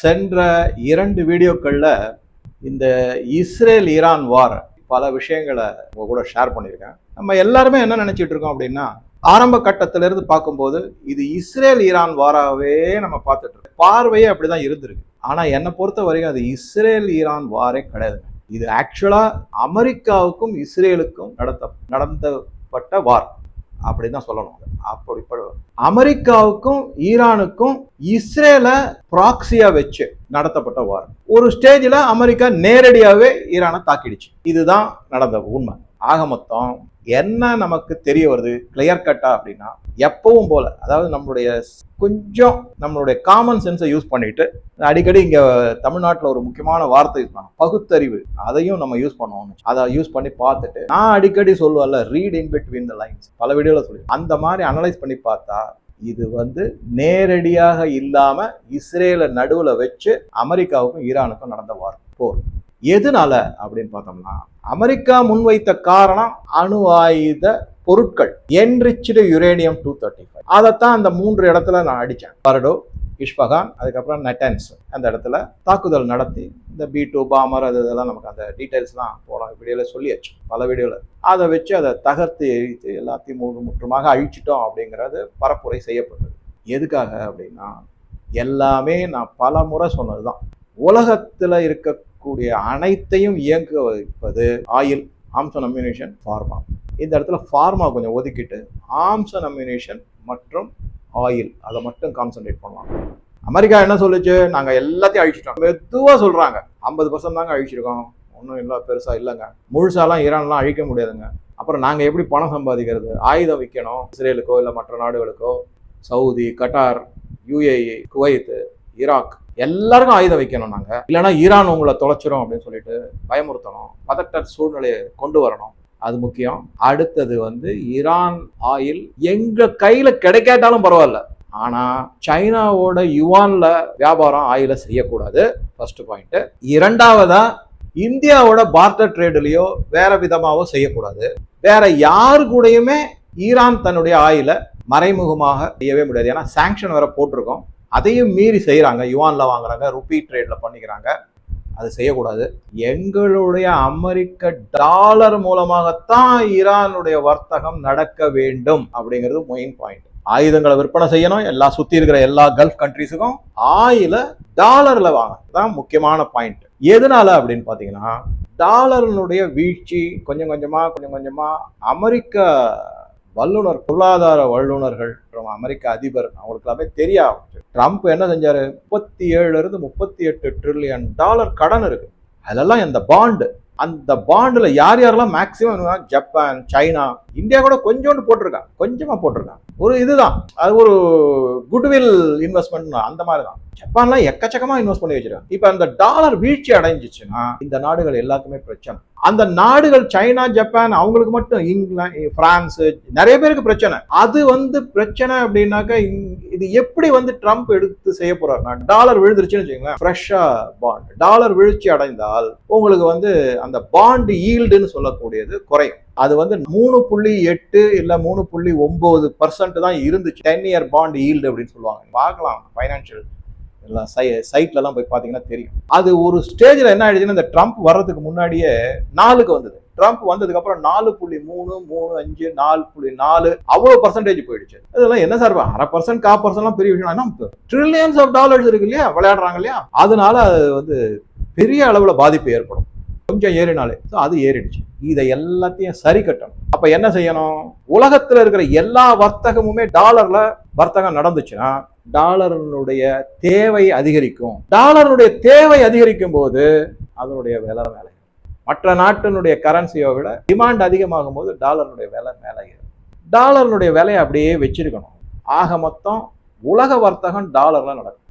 சென்ற இரண்டு வீடியோக்களில் இந்த இஸ்ரேல் ஈரான் வார் பல விஷயங்களை உங்க கூட ஷேர் பண்ணியிருக்கேன். நம்ம எல்லாருமே என்ன நினச்சிட்டு இருக்கோம் அப்படின்னா ஆரம்ப கட்டத்திலேருந்து பார்க்கும்போது இது இஸ்ரேல் ஈரான் வாராகவே நம்ம பார்த்துட்டு இருக்கோம். பார்வையே அப்படிதான் இருந்திருக்கு. ஆனால் என்னை பொறுத்த வரைக்கும் அது இஸ்ரேல் ஈரான் வாரே கிடையாது. இது ஆக்சுவலாக அமெரிக்காவுக்கும் இஸ்ரேலுக்கும் நடத்த நடந்தப்பட்ட வார் அப்படின்னு தான் சொல்லணும். அப்படிப்பட்ட அமெரிக்காவுக்கும் ஈரானுக்கும் இஸ்ரேல ப்ராக்சியா வச்சு நடத்தப்பட்ட வார் ஒரு ஸ்டேஜில் அமெரிக்கா நேரடியாகவே ஈரானை தாக்கிடுச்சு. இதுதான் நடந்த உண்மை. ஆக மொத்தம் என்ன நமக்கு தெரிய வருது? கிளியர் கட்டா அப்படின்னா எப்பவும் போல அதாவது நம்மளுடைய கொஞ்சம் நம்மளுடைய காமன் சென்ஸை யூஸ் பண்ணிட்டு அடிக்கடி இங்க தமிழ்நாட்டில் ஒரு முக்கியமான வார்த்தை யூஸ் பண்ணோம் பகுத்தறிவு. அதையும் நம்ம யூஸ் பண்ணுவோம் அதை யூஸ் பண்ணி பார்த்துட்டு நான் அடிக்கடி சொல்லுவேன்ல read in between the lines பல வீடியோவில் சொல்லி அந்த மாதிரி அனலைஸ் பண்ணி பார்த்தா இது வந்து நேரடியாக இல்லாம இஸ்ரேலை நடுவில் வச்சு அமெரிக்காவுக்கும் ஈரானுக்கும் நடந்த வார் போர். எதனால அப்படின்னு பார்த்தோம்னா அமெரிக்கா முன்வைத்த காரணம் அணு ஆயுத பொருட்கள் enriched uranium two thirty five அதைத்தான் அந்த மூன்று இடத்துல நான் அடித்தேன். பரடோ இஷ்பகான் அதுக்கப்புறம் நெட்டன்ஸ் அந்த இடத்துல தாக்குதல் நடத்தி இந்த பி டூ பாமர் அது இதெல்லாம் நமக்கு அந்த டீட்டெயில்ஸ்லாம் போன வீடியோவில் சொல்லியாச்சு பல வீடியோவில் அதை வச்சு அதை தகர்த்து எரித்து எல்லாத்தையும் முழு முற்றுமாக அழிச்சிட்டோம் அப்படிங்கிறது பரப்புரை செய்யப்பட்டது. எதுக்காக அப்படின்னா எல்லாமே நான் பல முறை சொன்னது தான் உலகத்தில் இருக்கக்கூடிய அனைத்தையும் இயங்க வைப்பது ஆயில் ஆம்சன் அம்யூனேஷன் ஃபார்மா இந்த இடத்துல ஃபார்மா கொஞ்சம் ஒதுக்கிட்டு ஆம்சன் அம்யூனேஷன் மற்றும் ஆயில் அதை மட்டும் கான்சென்ட்ரேட் பண்ணலாம். அமெரிக்கா என்ன சொல்லுச்சு? நாங்கள் எல்லாத்தையும் அழிச்சிட்டோம். மெதுவாக சொல்கிறாங்க ஐம்பது பர்சன்ட் தாங்க அழிச்சிருக்கோம். ஒன்றும் இல்லை பெருசாக இல்லைங்க. முழுசாலாம் ஈரான்லாம் அழிக்க முடியாதுங்க. அப்புறம் நாங்கள் எப்படி பணம் சம்பாதிக்கிறது? ஆயுதம் விற்கணும் இஸ்ரேலுக்கோ இல்லை மற்ற நாடுகளுக்கோ. Saudi Qatar UAE Kuwait Iraq எல்லாருக்கும் ஆயுதம் வைக்கணும் நாங்கள் இல்லைன்னா ஈரான் உங்களை தொலைச்சிரும் அப்படின்னு சொல்லிட்டு பயமுறுத்தணும். பதட்ட சூழ்நிலையை கொண்டு வரணும். அது முக்கியம். அடுத்தது வந்து ஈரான் ஆயில் எங்க கையில கிடைக்காட்டாலும் பரவாயில்ல. ஆனா சைனாவோட யுவான்ல வியாபாரம் ஆயில செய்யக்கூடாது. ஃபர்ஸ்ட் பாயிண்ட் இரண்டாவதா இந்தியாவோட பார்ட்டர் ட்ரேடுலையோ வேற விதமாவோ செய்யக்கூடாது. வேற யாரு கூடயுமே ஈரான் தன்னுடைய ஆயில மறைமுகமாக செய்யவே முடியாது. ஏன்னா சாங்ஷன் வேற போட்டிருக்கோம். அதையும் மீறி செய்கிறாங்க யுவானில் வாங்குறாங்க ருபி ட்ரேடில் பண்ணிக்கிறாங்க. அது செய்யக்கூடாது. எங்களுடைய அமெரிக்க டாலர் மூலமாகத்தான் ஈரானுடைய வர்த்தகம் நடக்க வேண்டும் அப்படிங்கிறது மெயின் பாயிண்ட் ஆயுதங்களை விற்பனை செய்யணும். எல்லா சுற்றி இருக்கிற எல்லா கல்ஃப் கண்ட்ரிஸுக்கும் ஆயில டாலரில் வாங்க தான் முக்கியமான பாயிண்ட் எதனால அப்படின்னு பார்த்தீங்கன்னா டாலரினுடைய வீழ்ச்சி கொஞ்சம் கொஞ்சமாக கொஞ்சம் கொஞ்சமாக அமெரிக்க வல்லுனர் பொருளாதார வல்லுநர்கள் மற்றும் அமெரிக்க அதிபர் அவங்களுக்கு எல்லாமே தெரிய ஆரம்பிச்சு. ட்ரம்ப் என்ன செஞ்சாரு? முப்பத்தி ஏழுல இருந்து முப்பத்தி எட்டு ட்ரில்லியன் டாலர் கடன் இருக்கு. அதெல்லாம் இந்த பாண்டு அந்த பாண்டில் யார் யாரெல்லாம் மேக்ஸிமம் ஜப்பான் சைனா இந்தியா கூட கொஞ்சோண்டு போட்டிருக்கான் கொஞ்சமாக போட்டிருக்கான் ஒரு இதுதான். அது ஒரு குட்வில் இன்வெஸ்ட்மெண்ட் அந்த மாதிரி தான் ஜப்பான்லாம் எக்கச்சக்கமாக இன்வெஸ்ட் பண்ணி வச்சிருக்காங்க. இப்போ அந்த டாலர் வீழ்ச்சி அடைஞ்சிச்சுன்னா இந்த நாடுகள் எல்லாத்துக்குமே பிரச்சனை. அந்த நாடுகள் சைனா ஜப்பான் அவங்களுக்கு மட்டும் இங்கிலாந்து பிரான்ஸ் நிறைய பேருக்கு பிரச்சனை. அது வந்து பிரச்சனை அப்படின்னாக்கா இது எப்படி வந்து ட்ரம்ப் எடுத்து செய்ய போறாருன்னா டாலர் விழுந்துருச்சுன்னு வச்சுக்கோங்களேன் ஃப்ரெஷ்ஷாக பாண்ட் டாலர் வீழ்ச்சி அடைந்தால் உங்களுக்கு வந்து அந்த பாண்ட் ஈல்டுன்னு சொல்லக்கூடியது குறையும். அது வந்து மூணு புள்ளி எட்டு இல்லை மூணு புள்ளி ஒன்பது பர்சன்ட் தான் இருந்துச்சு. டென் இயர் பாண்ட் ஈல்டு அப்படின்னு சொல்லுவாங்க. பார்க்கலாம். ஃபைனான்ஷியல் எல்லாம் சை சைட்லலாம் போய் பார்த்தீங்கன்னா தெரியும். அது ஒரு ஸ்டேஜில் என்ன ஆயிடுச்சுன்னா இந்த ட்ரம்ப் வர்றதுக்கு முன்னாடியே நாலுக்கு வந்தது. ட்ரம்ப் வந்ததுக்கு அப்புறம் நாலு புள்ளி மூணு மூணு அஞ்சு நாலு புள்ளி நாலு அவ்வளோ பர்சன்டேஜ் போயிடுச்சு. அதெல்லாம் என்ன சார் அரை பர்சன்ட் கா பர்சன்ட்லாம் பெரிய விஷயம். ட்ரில்லியன்ஸ் ஆஃப் டாலர்ஸ் இருக்கு இல்லையா? விளையாடுறாங்க இல்லையா? அதனால அது வந்து பெரிய அளவில் பாதிப்பு ஏற்படும். கொஞ்சம் ஏறினாலே. ஸோ அது ஏறிடுச்சு. இதை எல்லாத்தையும் சரி கட்டணும். அப்போ என்ன செய்யணும்? உலகத்தில் இருக்கிற எல்லா வர்த்தகமுமே டாலரில் வர்த்தகம் நடந்துச்சுன்னா டாலருடைய தேவை அதிகரிக்கும். டாலருடைய தேவை அதிகரிக்கும் போது அதனுடைய விலை மேலே மற்ற நாட்டினுடைய கரன்சியை விட டிமாண்ட் அதிகமாகும் போது டாலருடைய விலை மேலே ஏறும். டாலருடைய விலையை அப்படியே வச்சிருக்கணும். ஆக மொத்தம் உலக வர்த்தகம் டாலரில் நடக்கும்.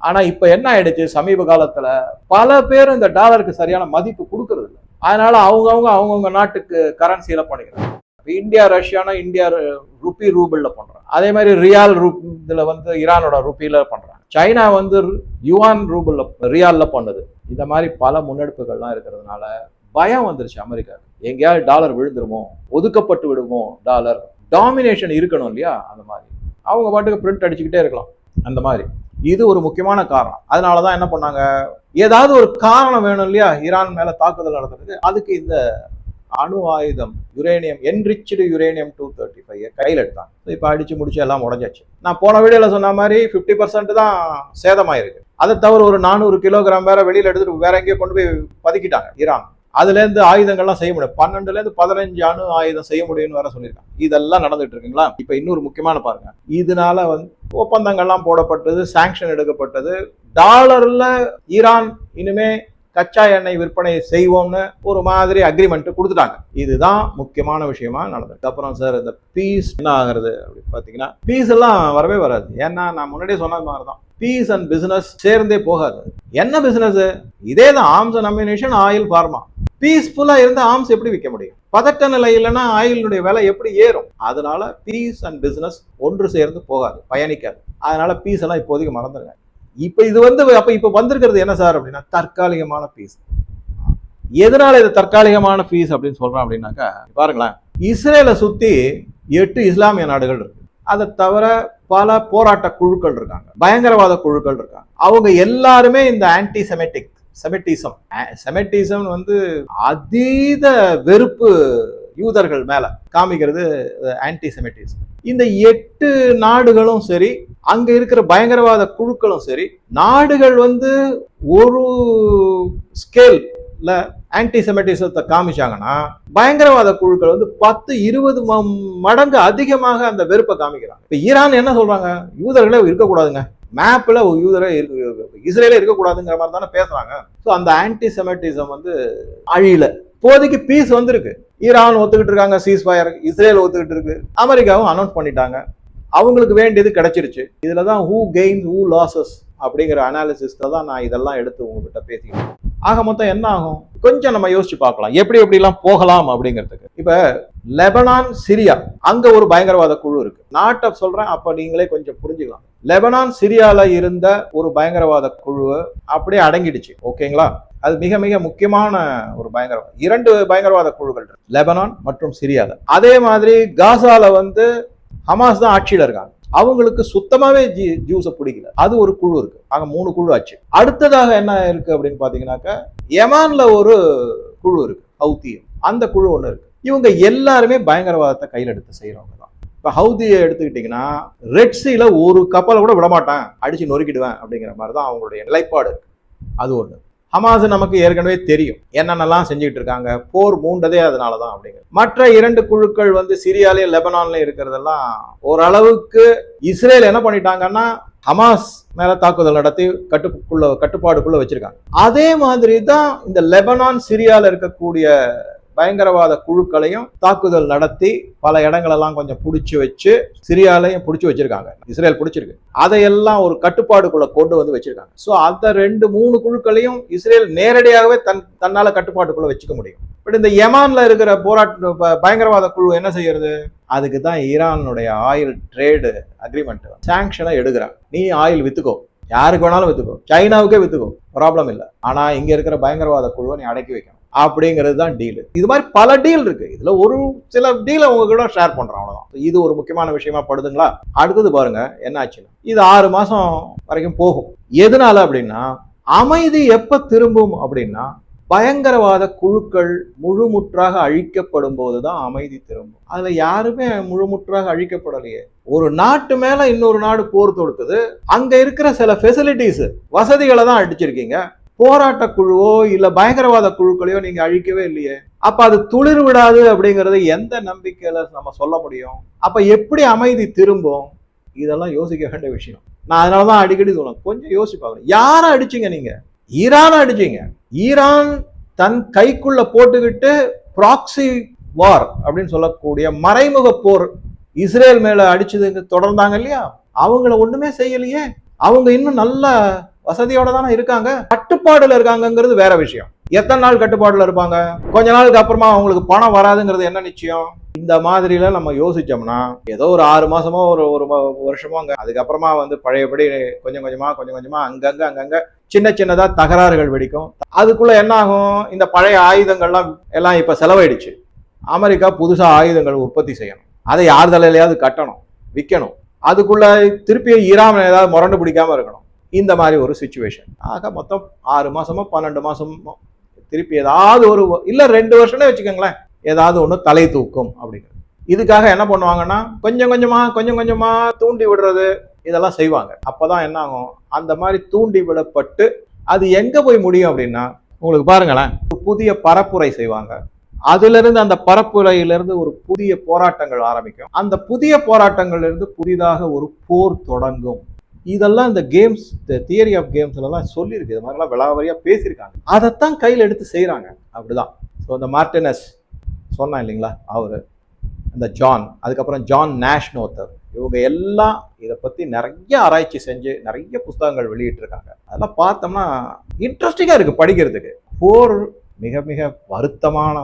ஆனா இப்ப என்ன ஆயிடுச்சு? சமீப காலத்துல பல பேரும் இந்த டாலருக்கு சரியான மதிப்பு கொடுக்கறது இல்லை. அதனால அவங்கவுங்க அவங்கவுங்க நாட்டுக்கு கரன்சியில பண்ணிக்கிறாங்க இந்தியா ரஷ்யானா இந்தியா ருபி ரூபிள்ல பண்றாங்க அதே மாதிரி ரியால் ரூ இதுல வந்து ஈரானோட ருபியில பண்றாங்க சைனா வந்து யுவான் ரூபிள்ல ரியால்ல பண்ணுது இந்த மாதிரி பல முன்னெடுப்புகள்லாம் இருக்கிறதுனால பயம் வந்துருச்சு அமெரிக்கா எங்கேயாவது டாலர் விழுந்துருமோ? ஒதுக்கப்பட்டு விடுமோ? டாலர். டாமினேஷன் இருக்கணும் இல்லையா? அந்த மாதிரி. அவங்க பாட்டுக்கு பிரிண்ட் அடிச்சுக்கிட்டே இருக்கலாம். அந்த மாதிரி. இது ஒரு முக்கியமான காரணம். அதனால தான் என்ன பண்ணாங்க? ஏதாவது ஒரு காரணம் வேணும் இல்லையா? ஈரான் மேலே தாக்குதல் நடத்துறதுக்கு. அதுக்கு இந்த அணு ஆயுதம் uranium enriched uranium two thirty five கையில் எடுத்தாங்க. இப்போ அடிச்சு முடிச்சு எல்லாம் உடஞ்சாச்சு. நான் போன வீடியோவில் சொன்ன மாதிரி ஃபிஃப்டி பர்சன்ட் தான் சேதமாயிருக்கு. அதை தவிர ஒரு நானூறு கிலோகிராம் வேற வெளியில் எடுத்துட்டு வேற எங்கேயோ கொண்டு போய் பதுக்கிட்டாங்க ஈரான். அதுலேருந்து ஆயுதங்கள்லாம் செய்ய முடியும். பன்னெண்டுலேருந்து பதினஞ்சு அணு ஆயுதம் செய்ய முடியும்னு வேற சொல்லியிருக்காங்க. இதெல்லாம் நடந்துட்டு இருக்குங்களா இப்போ இன்னொரு முக்கியமான பாருங்க. இதனால வந்து ஒப்பந்தங்கள்லாம் போடப்பட்டது சாங்ஷன் எடுக்கப்பட்டது. டாலர்ல ஈரான் இனிமே கச்சா எண்ணெய் விற்பனை செய்வோம்னு ஒரு மாதிரி அக்ரிமெண்ட் கொடுத்துட்டாங்க. இதுதான் முக்கியமான விஷயமா நடந்தது. அப்புறம் சார் இந்த பீஸ் என்ன ஆகுறது அப்படின்னு பார்த்தீங்கன்னா பீஸ் எல்லாம் வரவே வராது. ஏன்னா நான் முன்னாடியே சொன்ன மாதிரி தான் பீஸ் அண்ட் பிசினஸ் சேர்ந்தே போகாது. என்ன பிசினஸ் இதே தான் arms and ammunition oil pharma பீஸ்ஃபுல்லா இருந்த ஆர்ம்ஸ் எப்படி விற்க முடியும்? பதட்ட நிலை இல்லைன்னா ஆயிலுடைய விலை எப்படி ஏறும்? அதனால பீஸ் அண்ட் பிசினஸ் ஒன்று சேர்ந்து போகாது பயணிக்காது. அதனால பீஸ் எல்லாம் இப்போதைக்கு மறந்துருங்க. இப்போ இது வந்து அப்போ இப்போ வந்திருக்கிறது என்ன சார் அப்படின்னா தற்காலிகமான பீஸ் எதனால இது தற்காலிகமான பீஸ் அப்படின்னு சொல்றோம் அப்படின்னாக்கா பாருங்களேன். இஸ்ரேலை சுத்தி எட்டு இஸ்லாமிய நாடுகள் இருக்கு. அதை தவிர பல போராட்ட குழுக்கள் இருக்காங்க. பயங்கரவாத குழுக்கள் இருக்காங்க. அவங்க எல்லாருமே இந்த ஆன்டி செமெட்டிக் செமெட்டிசம் செமெட்டிசம் வந்து அதீத வெறுப்பு யூதர்கள் மேல காமிக்கிறது ஆன்டி செமெட்டிசம் இந்த எட்டு நாடுகளும் சரி அங்க இருக்கிற பயங்கரவாத குழுக்களும் சரி நாடுகள் வந்து ஒரு ஸ்கேல்ல ஆன்டி செமெட்டிசத்தை காமிச்சாங்கன்னா பயங்கரவாத குழுக்கள் வந்து பத்து இருபது மடங்கு அதிகமாக அந்த வெறுப்பை காமிக்கிறாங்க. இப்ப ஈரான் என்ன சொல்றாங்க? யூதர்களே இருக்கக்கூடாதுங்க. மேப்பில் யூதரே இஸ்ரேலே இருக்கக்கூடாதுங்கிற மாதிரி தானே பேசுகிறாங்க ஸோ அந்த ஆன்டி செமட்டிசம் வந்து அழியில. இப்போதைக்கு பீஸ் வந்திருக்கு. ஈரான் ஒத்துக்கிட்டு இருக்காங்க சீஸ் ஃபயர் இஸ்ரேல் ஒத்துக்கிட்டு இருக்கு. அமெரிக்காவும் அனௌன்ஸ் பண்ணிட்டாங்க. அவங்களுக்கு வேண்டியது கிடைச்சிருச்சு. இதில் தான் ஹூ கெயின் ஹூ லாசஸ் அப்படிங்கிற அனாலிசிஸில் தான் நான் இதெல்லாம் எடுத்து உங்ககிட்ட பேசிக்கிறேன் ஆக மொத்தம் என்ன ஆகும் கொஞ்சம் நம்ம யோசிச்சு பார்க்கலாம். எப்படி எப்படிலாம் போகலாம் அப்படிங்கிறதுக்கு. இப்போ லெபனான் சிரியா அங்க ஒரு பயங்கரவாத குழு இருக்கு. நாட்டை சொல்றேன் அப்ப நீங்களே கொஞ்சம் புரிஞ்சுக்கலாம். லெபனான் சிரியால இருந்த ஒரு பயங்கரவாத குழு அப்படியே அடங்கிடுச்சு. ஓகேங்களா? அது மிக மிக முக்கியமான ஒரு பயங்கரவாத இரண்டு பயங்கரவாத குழுக்கள் லெபனான் மற்றும் சிரியால. அதே மாதிரி காசால வந்து ஹமாஸ் தான் ஆட்சியில் இருக்காங்க. அவங்களுக்கு சுத்தமாவே ஜி ஜூஸை பிடிக்கல. அது ஒரு குழு இருக்கு. ஆக மூணு குழு ஆச்சு. அடுத்ததாக என்ன இருக்கு அப்படின்னு பாத்தீங்கன்னாக்கா யமான்ல ஒரு குழு இருக்கு ஹவுத்தியம் அந்த குழு ஒன்று இருக்கு. இவங்க எல்லாருமே பயங்கரவாதத்தை கையில் எடுத்து செய்யறவங்க தான். இப்போ ஹவுதியை எடுத்துக்கிட்டிங்கன்னா ரெட் சீல ஒரு கப்பலை கூட விடமாட்டேன். அடிச்சு நொறுக்கிடுவேன் அப்படிங்கிற மாதிரி தான் அவங்களுடைய நிலைப்பாடு இருக்கு. அது ஒன்று ஹமாஸ் நமக்கு ஏற்கனவே தெரியும் என்னென்னலாம் செஞ்சுட்டு இருக்காங்க போர் மூண்டதே அதனால தான் அப்படிங்கிறது மற்ற இரண்டு குழுக்கள் வந்து சிரியாலையும் லெபனான்லயும் இருக்கிறதெல்லாம் ஓரளவுக்கு இஸ்ரேல் என்ன பண்ணிட்டாங்கன்னா ஹமாஸ் மேல தாக்குதல் நடத்தி கட்டுக்குள்ள கட்டுப்பாடுக்குள்ள வச்சிருக்காங்க. அதே மாதிரி தான் இந்த லெபனான் சிரியால இருக்கக்கூடிய பயங்கரவாத குழுக்களையும் தாக்குதல் நடத்தி பல இடங்களெல்லாம் கொஞ்சம் பிடிச்சி வச்சு சிரியாலையும் பிடிச்சி வச்சிருக்காங்க. இஸ்ரேல் பிடிச்சிருக்கு. அதையெல்லாம் ஒரு கட்டுப்பாடுக்குள்ள கொண்டு வந்து வச்சிருக்காங்க. ஸோ அந்த ரெண்டு மூணு குழுக்களையும் இஸ்ரேல் நேரடியாகவே தன் தன்னால கட்டுப்பாட்டுக்குள்ள வச்சுக்க முடியும். பட் இந்த யமான்ல இருக்கிற போராட்ட ப- பயங்கரவாத குழு என்ன செய்யறது? அதுக்கு தான் ஈரானுடைய ஆயில் ட்ரேடு அக்ரிமெண்ட் சாங்ஷனை எடுக்கிறான் நீ ஆயில் வித்துக்கோ. யாருக்கு வேணாலும் வித்துக்கோ. சைனாவுக்கே வித்துக்கோ. ப்ராப்ளம் இல்லை. ஆனா இங்க இருக்கிற பயங்கரவாத குழுவை நீ அடக்கி வைக்கணும். அப்படிங்கிறது தான் டீல் இது மாதிரி பல டீல் இருக்கு. இதுல ஒரு சில டீலை கூட ஷேர் பண்றோம் அவ்வளவுதான். இது ஒரு முக்கியமான விஷயமா படுதுங்களா? அடுத்தது பாருங்க என்ன ஆச்சுன்னா இது ஆறு மாசம் வரைக்கும் போகும். எதனால அப்படின்னா அமைதி எப்ப திரும்பும் அப்படின்னா பயங்கரவாத குழுக்கள் முழுமுற்றாக அழிக்கப்படும் போதுதான் அமைதி திரும்பும். அதுல யாருமே முழுமுற்றாக அழிக்கப்படலையே. ஒரு நாட்டு மேல இன்னொரு நாடு போர் தொடுக்குது. அங்க இருக்கிற சில ஃபெசிலிட்டிஸ் வசதிகளை தான் அடிச்சிருக்கீங்க. போராட்ட குழுவோ இல்ல பயங்கரவாத குழுக்களையோ நீங்க அழிக்கவே இல்லையே. அப்ப அது துளிர் விடாது அப்படிங்கறது எந்த நம்பிக்கையில நம்ம சொல்ல முடியும்? அப்ப எப்படி அமைதி திரும்பும்? இதெல்லாம் யோசிக்க வேண்டிய விஷயம். நான் அதனாலதான் அடிக்கடி சொல்லுவேன் கொஞ்சம் யோசிப்பாங்க யாரை அடிச்சீங்க நீங்க? ஈரானை அடிச்சீங்க. ஈரான் தன் கைக்குள்ள போட்டுக்கிட்டு ப்ராக்சி வார் அப்படின்னு சொல்லக்கூடிய மறைமுக போர் இஸ்ரேல் மேல அடிச்சதுக்கு தொடர்ந்தாங்க இல்லையா? அவங்கள ஒண்ணுமே செய்யலையே. அவங்க இன்னும் நல்ல வசதியோட தானே இருக்காங்க. கட்டுப்பாடுல இருக்காங்கங்கிறது வேற விஷயம். எத்தனை நாள் கட்டுப்பாடுல இருப்பாங்க? கொஞ்ச நாளுக்கு அப்புறமா அவங்களுக்கு பணம் வராதுங்கிறது என்ன நிச்சயம்? இந்த மாதிரில நம்ம யோசிச்சோம்னா ஏதோ ஒரு ஆறு மாசமோ ஒரு ஒரு வருஷமோ அங்க அதுக்கப்புறமா வந்து பழையபடி கொஞ்சம் கொஞ்சமா கொஞ்சம் கொஞ்சமா அங்கங்க அங்கங்க சின்ன சின்னதா தகராறுகள் வெடிக்கும். அதுக்குள்ள என்ன ஆகும் இந்த பழைய ஆயுதங்கள்லாம் எல்லாம் இப்ப செலவாயிடுச்சு அமெரிக்கா புதுசா ஆயுதங்கள் உற்பத்தி செய்யணும். அதை யார் தலையிலையாவது கட்டணும் விற்கணும் அதுக்குள்ள திருப்பியும் ஈரான் ஏதாவது முரண்டு பிடிக்காம இருக்கணும். இந்த மாதிரி ஒரு சுச்சுவேஷன் ஆக மொத்தம் ஆறு மாசமோ பன்னெண்டு மாசமோ திருப்பி ஏதாவது ஒரு இல்லை ரெண்டு வருஷம்னே வச்சுக்கோங்களேன். ஏதாவது ஒன்று தலை தூக்கும் அப்படிங்கிறது. இதுக்காக என்ன பண்ணுவாங்கன்னா கொஞ்சம் கொஞ்சமாக கொஞ்சம் கொஞ்சமாக தூண்டி விடுறது இதெல்லாம் செய்வாங்க. அப்பதான் என்ன ஆகும்? அந்த மாதிரி தூண்டி விடப்பட்டு அது எங்கே போய் முடியும் அப்படின்னா உங்களுக்கு பாருங்களேன் புதிய பரப்புரை செய்வாங்க. அதிலிருந்து அந்த பரப்புரையிலிருந்து ஒரு புதிய போராட்டங்கள் ஆரம்பிக்கும். அந்த புதிய போராட்டங்கள்லேருந்து புதிதாக ஒரு போர் தொடங்கும். இதெல்லாம் இந்த கேம்ஸ் தியரி ஆஃப் கேம்ஸ்லாம் சொல்லியிருக்கு. இது மாதிரிலாம் விளாவரியா பேசியிருக்காங்க. அதைத்தான் கையில் எடுத்து செய்கிறாங்க அப்படிதான். ஸோ இந்த மார்டினஸ் சொன்னான் இல்லைங்களா அவர். அந்த ஜான் அதுக்கப்புறம் ஜான் நேஷ்னு ஒருத்தர். இவங்க எல்லாம் இதை பற்றி நிறைய ஆராய்ச்சி செஞ்சு நிறைய புஸ்தகங்கள் வெளியிட்டிருக்காங்க. அதெல்லாம் பார்த்தோம்னா இன்ட்ரெஸ்டிங்காக இருக்குது படிக்கிறதுக்கு. போர் மிக மிக வருத்தமான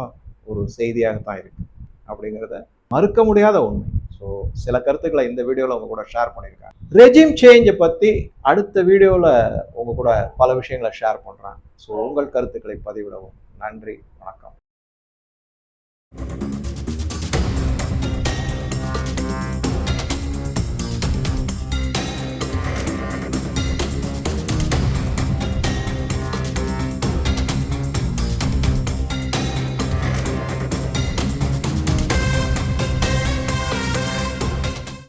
ஒரு செய்தியாக தான் இருக்குது அப்படிங்கிறத மறுக்க முடியாத உண்மை. ஸோ சில கருத்துக்களை இந்த வீடியோவில் உங்கள் கூட ஷேர் பண்ணியிருக்காங்க. ரெஜிம் சேஞ்சை பற்றி அடுத்த வீடியோவில் உங்கள் கூட பல விஷயங்களை ஷேர் பண்ணுறேன் ஸோ உங்கள் கருத்துக்களை பதிவிடவும். நன்றி. வணக்கம்.